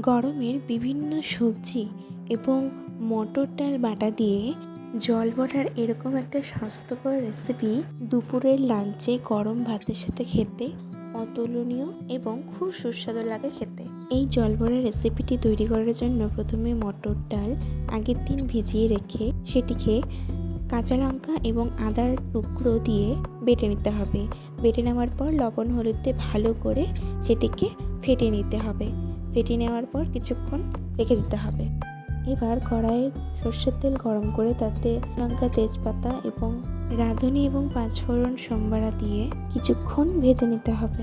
গরমের বিভিন্ন সবজি এবং মটর ডাল বাটা দিয়ে জল বড়ার এরকম একটা স্বাস্থ্যকর রেসিপি দুপুরের লাঞ্চে গরম ভাতের সাথে খেতে অতুলনীয় এবং খুব সুস্বাদু লাগে খেতে। এই জল বড়ার রেসিপিটি তৈরি করার জন্য প্রথমে মটর ডাল আগের দিন ভিজিয়ে রেখে সেটিকে কাঁচা লঙ্কা এবং আদার টুকরো দিয়ে বেটে নিতে হবে। বেটে নেওয়ার পর লবণ হলুদ ভালো করে সেটিকে ফেটে নিতে হবে। ফেটে নেওয়ার পর কিছুক্ষণ রেখে দিতে হবে। এবার কড়াইয়ে সর্ষের তেল গরম করে তাতে লঙ্কা, তেজপাতা এবং রাঁধুনি এবং পাঁচফোড়ন সম্বারা দিয়ে কিছুক্ষণ ভেজে নিতে হবে।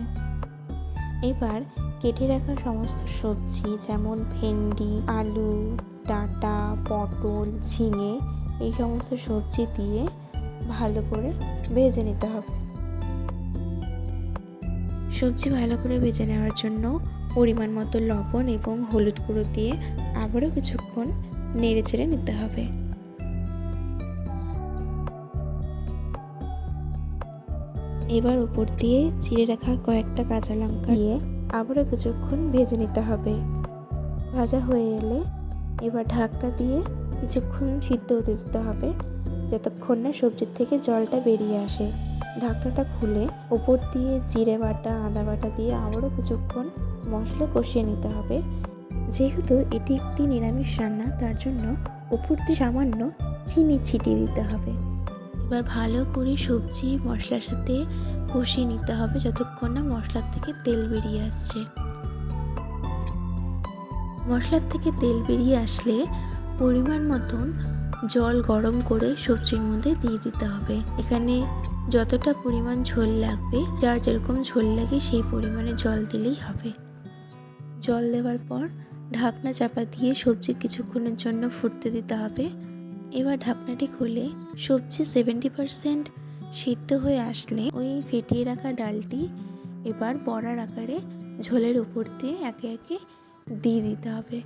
এবার কেটে রাখা সমস্ত সবজি যেমন ভেন্ডি, আলু, ডাঁটা, পটল, ঝিঙে এই সমস্ত সবজি দিয়ে ভালো করে ভেজে নিতে হবে। সবজি ভালো করে ভেজে নেওয়ার জন্য পরিমাণ মতো লবণ এবং হলুদ গুঁড়ো দিয়ে আবারও কিছুক্ষণ নেড়ে চেড়ে নিতে হবে। এবার উপর দিয়ে চিড়ে রাখা কয়েকটা কাঁচা লঙ্কা দিয়ে আবারও কিছুক্ষণ ভেজে নিতে হবে। ভাজা হয়ে এলে এবার ঢাকনা দিয়ে কিছুক্ষণ সিদ্ধ হতে দিতে হবে, যতক্ষণ না সবজির থেকে জলটা বেরিয়ে আসে। ঢাকনাটা খুলে ওপর দিয়ে জিরে বাটা, আদা বাটা দিয়ে আবারও কিছুক্ষণ মশলা কষিয়ে নিতে হবে। যেহেতু এটি একটি নিরামিষ রান্না, তার জন্য ওপর দিয়ে সামান্য চিনি ছিটিয়ে দিতে হবে। এবার ভালো করে সবজি, মশলার সাথে কষিয়ে নিতে হবে যতক্ষণ না মশলার থেকে তেল বেরিয়ে আসছে। মশলার থেকে তেল বেরিয়ে আসলে পরিমাণ মতন জল গরম করে সবজির মধ্যে দিয়ে দিতে হবে। এখানে যতটা পরিমাণ ঝোল লাগবে, যার যেরকম ঝোল লাগে সেই পরিমাণে জল দিলেই হবে। জল দেওয়ার পর ঢাকনা চাপা দিয়ে সবজি কিছুক্ষণের জন্য ফুটতে দিতে হবে। এবার ঢাকনাটি খুলে সবজি সেভেন্টি পারসেন্ট সিদ্ধ হয়ে আসলে ওই ফেটিয়ে রাখা ডালটি এবার বড়ার আকারে ঝোলের উপর দিয়ে একে একে দিয়ে দিতে হবে।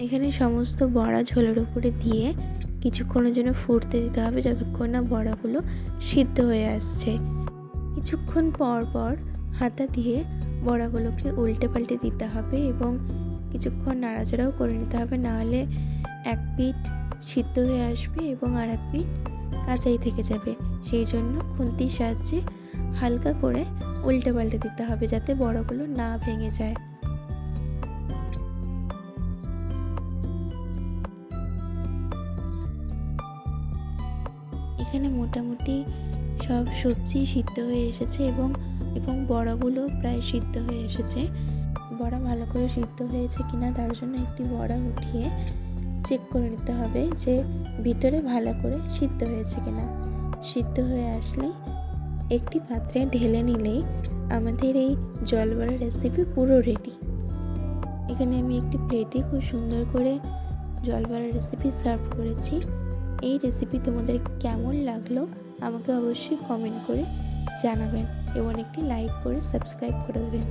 এখানে সমস্ত বড়া ঝোলের উপরে দিয়ে কিছুক্ষণের জন্য ফুটতে দিতে হবে যতক্ষণ না বড়াগুলো সিদ্ধ হয়ে আসছে। কিছুক্ষণ পর পর হাতা দিয়ে বড়াগুলোকে উল্টে পাল্টে দিতে হবে এবং কিছুক্ষণ নাড়াচাড়াও করে নিতে হবে। নাহলে এক পিঠ সিদ্ধ হয়ে আসবে এবং আর এক পিঠ কাঁচাই থেকে যাবে। সেই জন্য খুন্তির সাহায্যে হালকা করে উল্টে পাল্টে দিতে হবে যাতে বড়াগুলো না ভেঙে যায়। এখানে মোটামুটি সব সবজি সিদ্ধ হয়ে এসেছে এবং এবং বড়াগুলো প্রায় সিদ্ধ হয়ে এসেছে। বড়া ভালো করে সিদ্ধ হয়েছে কিনা তার জন্য একটি বড়া উঠিয়ে চেক করে নিতে হবে যে ভিতরে ভালো করে সিদ্ধ হয়েছে কিনা। সিদ্ধ হয়ে আসলে একটি পাত্রে ঢেলে নিলেই আমাদের এই জলবড়া রেসিপি পুরো রেডি এখানে আমি একটি প্লেটে খুব সুন্দর করে জলবড়া রেসিপি সার্ভ করেছি। এই রেসিপি তোমাদের কেমন লাগল, আমাকে অবশ্যই কমেন্ট করে জানাবেন এবং একটি লাইক করে সাবস্ক্রাইব করে দেবেন।